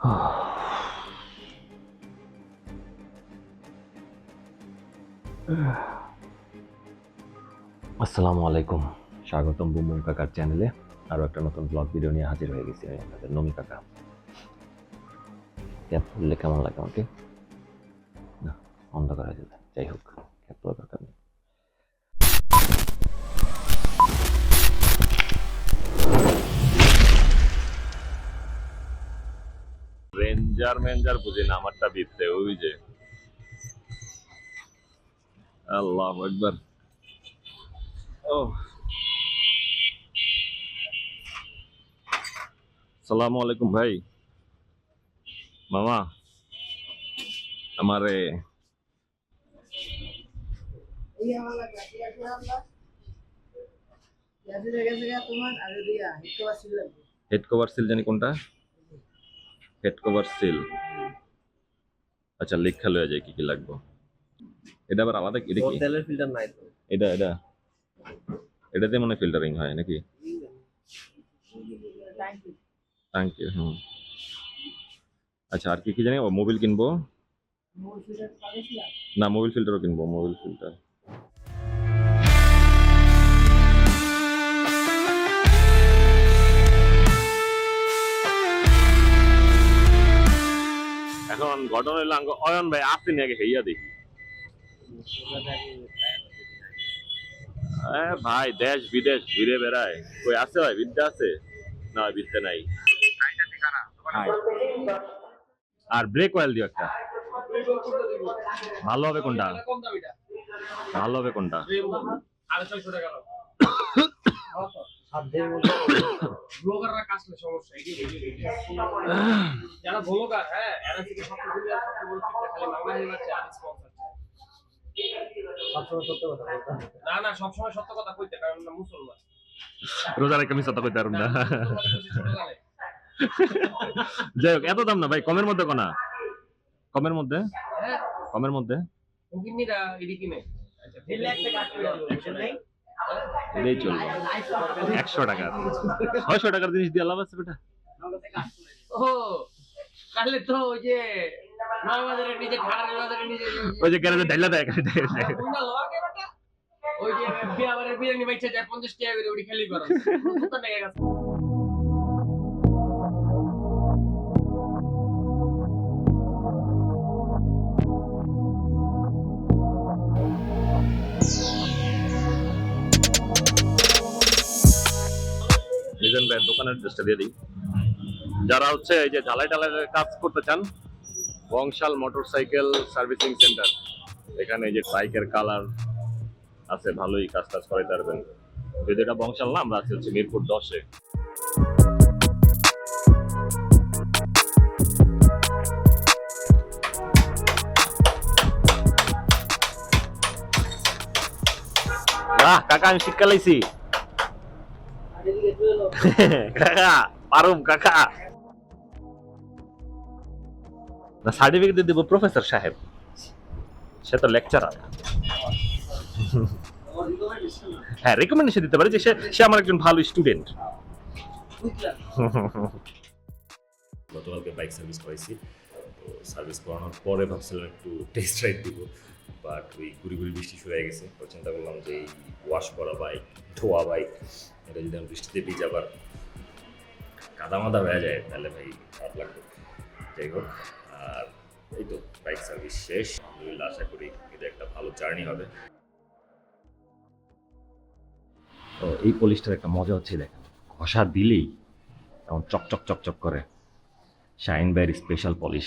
আসসালামু আলাইকুম। স্বাগতম বুমুন কাকার চ্যানেলে। আরও একটা নতুন ব্লগ ভিডিও নিয়ে হাজির হয়ে গেছি আমি আপনাদের নমি কাকা। ক্যাপ পরলে কেমন লাগে আমাকে? না, অন্ধকার হয়ে যাবে। যাই হোক, ক্যাপ পরা দরকার নেই। রেঞ্জার মেঞ্জার বুঝি না আমারটা বিপতে ওই যে। আল্লাহ একবার ও। সালামু আলাইকুম ভাই। মামা আমারে হেড কভার সিল জানি কোনটা? হেড কভার সিল আচ্ছা লেখা লয়ে যায় কি কি লাগবে। এটা আবার আলাদা এটা কি? তেলের ফিল্টার নাই তো। এটা এটা। এটাতে মনে ফিল্টারিং হয় নাকি? থ্যাংক ইউ হুম। আচ্ছা আর কি কি জানি? মোবিল কিনবো? না মোবিল ফিল্টারও কিনবো মোবিল ফিল্টার ঘটনা হইল অয়ন ভাই আসেনি আগে হেইয়া দেখি। ভাই দেশ বিদেশ ঘুরে বেড়ায়। কই আছে ভাই বিদ্যা আছে? না বিদ্যা নাই। আর ব্রেক অয়েল দিও একটা। ভালো হবে কোনটা? ভালো হবে কোনটা? ব্লগাররা কাজ করে সমস্যা এটাই এটাই, এটাই। যারা ব্লগার হ্যাঁ এরা থেকে সব থেকে সবচেয়ে বড় চিন্তা খালি মামলা হয়ে যাচ্ছে আর স্পন্সর সবসময় সত্য কথা না না সবসময় সত্য কথা কইতে কারণ আমরা মুসলমান। রোজা রেখে আমি সত্য কইতে পারুম না। যাই হোক এত দাম না ভাই কমের মধ্যে কোনা। কমের মধ্যে? হ্যাঁ। কমের মধ্যে? এডি কিনে। আচ্ছা ফেলে একটা কাজ করে দিও, বুঝছেন নাই? এটাই চলবে। একশো টাকা। ছয়শো টাকার জিনিস দিয়ে লাভ আছে বেটা। ও তাহলে তো ওই যে ওই যে গ্যারেজে ঢাইলা দেয় ওই যে বিয়া বাড়ির বিরিয়ানি বাইচা যায় পঞ্চাশ টাকা করে ওটি খালি করো দোকানের দিয়ে দিই যারা হচ্ছে এই যে ঢালাই টালাই কাজ করতে চান, বংশাল মোটরসাইকেল সার্ভিসিং সেন্টার। এখানে এই যে বাইকের কালার আছে, ভালোই কাজ টাজ করাইতে পারবেন। যদি এটা বংশাল না, আমরা আছি হচ্ছে মিরপুর দশে। কাকা, আমি শিক্ষা লাইছি কাকা, পারুম, কাকা। না সার্টিফিকেট দিয়ে দেবো প্রফেসর সাহেব। সে তো লেকচারার হ্যাঁ রেকমেন্ডেশন দিতে পারি যে সে সে আমার একজন ভালো স্টুডেন্ট গতকালকে বাইক সার্ভিস করাইছি। তো সার্ভিস করানোর পরে ভাবছিলাম একটু টেস্ট রাইড দিব। বাট ওই ঘুরি ঘুরি বৃষ্টি শুরু হয়ে গেছে। চিন্তা করলাম যে এই ওয়াশ করা বাইক ধোয়া বাইক যদি আমি বৃষ্টিতে আবার হয়ে যায়, তাহলে ভাই খারাপ লাগবে। যাই হোক, আর এই তো বাইক সার্ভিস শেষ। আলহামদুলিল্লাহ, আশা করি এটা একটা ভালো জার্নি হবে। তো এই পলিশটার একটা মজা হচ্ছে, দেখেন, ঘষা দিলেই এমন চকচক চকচক করে। শাইন বাইয়ের স্পেশাল পলিশ